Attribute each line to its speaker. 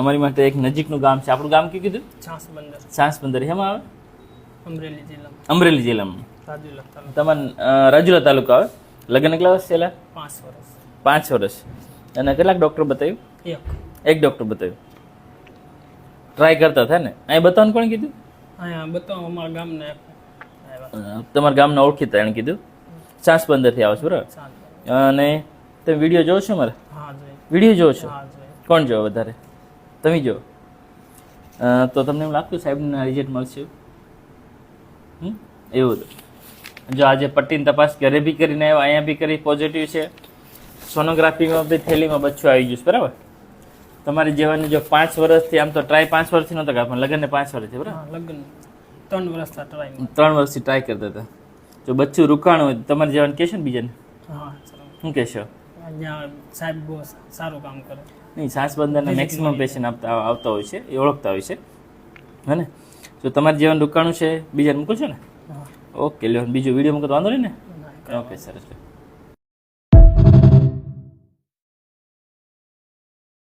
Speaker 1: અમારી માટે એક નજીકનું ગામ છે. આપણું ગામ કયું કીધું?
Speaker 2: છાસ બંદર
Speaker 1: હેમાં આવે?
Speaker 2: અમરેલી જિલ્લામાં
Speaker 1: અમરેલી જિલ્લામાં તમારે રાજુલા તાલુકા આવે? લગ્ન કેટલા વર્ષ છેલ્લા
Speaker 2: પાંચ વર્ષ.
Speaker 1: પાંચ વર્ષ. અને કેટલાક ડૉક્ટર બતાવ્યું?
Speaker 2: એક.
Speaker 1: એક ડૉક્ટર બતાવ્યું. ટ્રાય કરતા થાય ને? અહીં બતાવવાનું કોણ કીધું?
Speaker 2: અહીંયા બતાવો અમારા ગામને
Speaker 1: તમારા ગામના ઓળખીતા એણે કીધું? સાંસ બંદરથી આવે છો બરાબર? અને તમે વીડિયો જોવો છો મારે? વીડિયો જોવો છો? કોણ જોવો વધારે? તમે જો. તો તમને એમ લાગતું સાહેબના રિઝલ્ટ મળશે? એવું જો આજે પટ્ટીની તપાસ ઘરે બી કરીને આવ્યા અહીંયા બી કરી પોઝિટિવ છે. સોનોગ્રાફીમાં બી થેલીમાં બચ્ચું આવી ગયું છે બરાબર? તમારી જેવાની જો પાંચ વર્ષથી આમ તો ટ્રાય પાંચ વર્ષથી નહોતા કરતા પણ લગ્નને પાંચ વર્ષથી બરાબર?
Speaker 2: લગ્ન. ત્રણ વર્ષ ટ્રાય
Speaker 1: ત્રણ વર્ષથી ટ્રાય કરતા હતા. જો બચ્ચું રોકાણ હોય તમારે જેવાનું જેવાને કહેશો ને બીજાને?
Speaker 2: હા
Speaker 1: શું કહેશો?
Speaker 2: અહીંયા સાહેબ બહુ સારું કામ કરે.
Speaker 1: નહીં સાસબંદરના મેક્સિમમ પેશન્ટ આપતા આવતા હોય છે એ ઓળખતા હોય છે. હે ને જો તમારે જીવન રોકાણું છે બીજાને મૂકું છો ને? ઓકે લ્યો બીજો વીડિયો મૂકો તો વાંધો નહીં
Speaker 2: ને?
Speaker 1: ઓકે સરસ